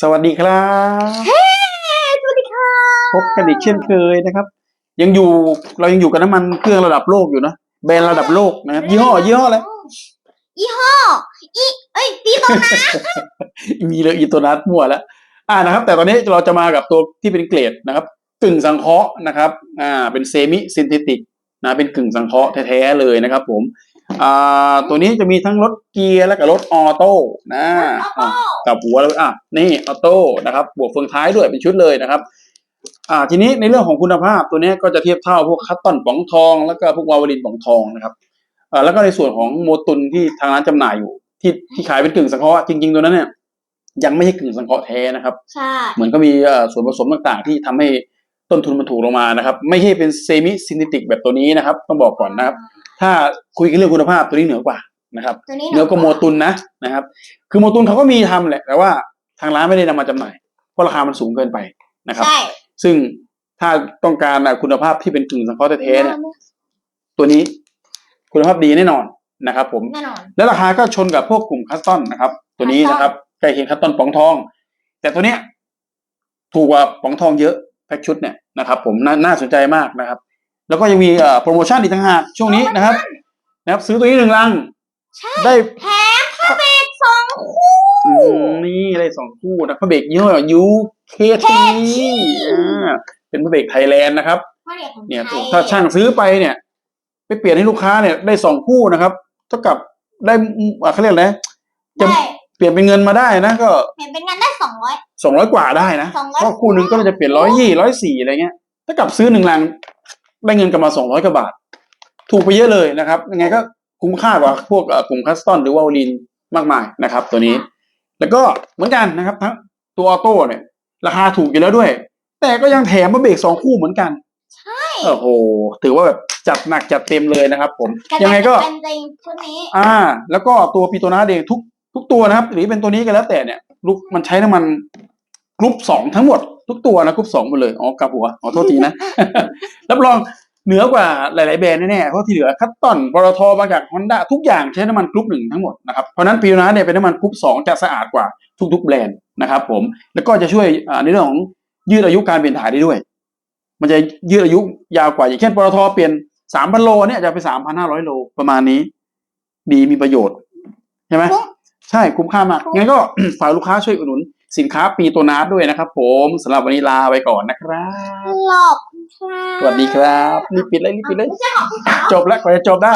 สวัสดีครับสวัสดีค่ะพบกันอีกเช่นเคยนะครับ ยังอยู่เรายังอยู่กับน้ำมันเครื่องระดับโลกอยู่นะแบรนด์ระดับโลกนะครับยี่ห้อยี่ห้ออะไรยี่ห้ออีเอ้ยปีโตนะมีเลยอีตัวนัดมั่วแล้วอ่านะครับ แต่ตอนนี้เราจะมากับตัวที่เป็นเกรดนะครับกึ่งสังเคราะห์นะครับ อ่า เป็นเซมิซินเทติกนะเป็นกึ่งสังเคราะห์แท้ๆเลยนะครับ ผม อ่าตัวนี้จะมีทั้งรถเกียร์และกับรถออโต้นะอะกับหัวแล้วอะนี่ออโต้นะครับบวกเฟืองท้ายด้วยเป็นชุดเลยนะครับ อ่าทีนี้ในเรื่องของคุณภาพตัวนี้ก็จะเทียบเท่าพวกคัตตอนป๋องทอง แล้วก็พวกวาวลินป๋องทองนะครับอ่าแล้วก็ในส่วนของโมตุนที่ทางร้านจำหน่ายอยู่ ที่ที่ขายเป็นกึ่งสังเคราะห์จริงๆตัวนั้นเนี่ยยังไม่ใช่กึ่งสังเคราะห์แท้นะครับใช่เหมือนก็มีเอ่อส่วนผสมต่างๆ ที่ทำให้ ต้นทุนมันถูกลงมานะครับ ไม่ใช่เป็นเซมิซิน t ติกแบบตัวนี้นะครับ ต้องบอกก่อนนะครับ ถ้าคุยกันเรื่องคุณภาพตัวนี้เหนือกว่านะครับตัวนี้เหนือกว่าโมตุนนะนะครับ คือโมตุนเขาก็มีทำแหละ แต่ว่าทางร้านไม่ได้นำมาจำหน่าย เพราะราคามันสูงเกินไปนะครับใช่ซึ่งถ้าต้องการอะคุณภาพที่เป็นกึ่งสังเคราะห์แท้ๆเนี่ยตัวนี้คุณภาพดีแน่นอนนะครับ ผมแน่นอนและราคาก็ชนกับพวกกลุ่มคัสตอนนะครับ ตัวนี้นะครับใกล้เคียงคัสตอนป๋องทอง แต่ตัวเนี้ยถูกกว่าป๋องทองเยอะ แพ็คชุดเนี่ยนะครับผมน่าน่าสนใจมากนะครับ แล้วก็ยังมีเอ่อโปรโมชั่นอีกต่างหากช่วงนี้นะครับ นะครับ ซื้อตัวนี้หนึ่งลัง ใช่ได้แถมพระเบรกสองคู่อืมนี่ได้สองคู่นะพระเบรกยี่ห้อยูเคทีอ่าเป็นพระเบรกไทยแลนด์นะครับพระเบรกของเนี่ยไทยถ้าช่างซื้อไปเนี่ย ไปเปลี่ยนให้ลูกค้าเนี่ยได้สองคู่นะครับ เท่ากับได้อ่าเขาเรียกอะไรจะได้ เปลี่ยนเป็นเงินมาได้นะก็เห็นเป็นงานได้สองร้อย สองร้อยกว่าได้นะ200 เพราะคู่หนึ่งก็จะเปลี่ยนร้อยยี่ร้อยสี่อะไรเงี้ย ถ้ากับซื้อหนึ่งลังได้เงินกลับมาสองร้อยกว่าบาท ถูกไปเยอะเลยนะครับยังไงก็คุ้มค่ากว่าพวกเอ่อกลุ่มคัสตอนหรือวาลินมากมายนะครับ ตัวนี้ แล้วก็เหมือนกันนะครับทั้งตัวออโต้เนี่ย ราคาถูกอยู่แล้วด้วย แต่ก็ยังแถมมาเบรกสองคู่เหมือนกัน ใช่โอ้โหถือว่าแบบจัดหนักจัดเต็มเลยนะครับ ผม ยังไงก็ เป็นจริงชุดนี้ อ่า แล้วก็ตัวปีโตนาเองทุกทุก ตัวนะครับหรือเป็นตัวนี้ก็แล้วแต่เนี่ยลูกมันใช้น้ำมันกรุ๊ปสองทั้งหมด ทุกตัวนะกรุ๊ปสองหมดเลยอ๋อกลับหัวขอโทษทีนะ รับรองเหนือกว่าหลาย ๆ แบรนด์แน่ๆเพราะที่เหลือคัตตอนปตทบางจากฮอนด้าทุกอย่างใช้น้ำมันกรุ๊ปหนึ่งทั้งหมดนะครับเพราะนั้นปีโนาเนี่ยเป็นน้ำมันกรุ๊ปสองจะสะอาดกว่าทุก ๆ แบรนด์นะครับ ผมแล้วก็จะช่วยในเรื่องของยืดอายุการเปลี่ยนถ่ายได้ด้วย มันจะยืดอายุยาวกว่าอย่างเช่นปตทเปลี่ยนสามพันโลเนี่ยจะไปสามพันห้าร้อยโลประมาณนี้ ดีมีประโยชน์ใช่ไหม ใช่คุ้มค่ามากงั้นก็ฝากลูกค้าช่วยอุดหนุนสินค้าปีโตนาร์ดด้วยนะครับผมสำหรับวันนี้ลาไปก่อนนะครับหลบค่ะสวัสดีครับรีบปิดเลยรีบปิดเลยไม่ใช่ของคุณสาวจบแล้วกว่าจะจบได้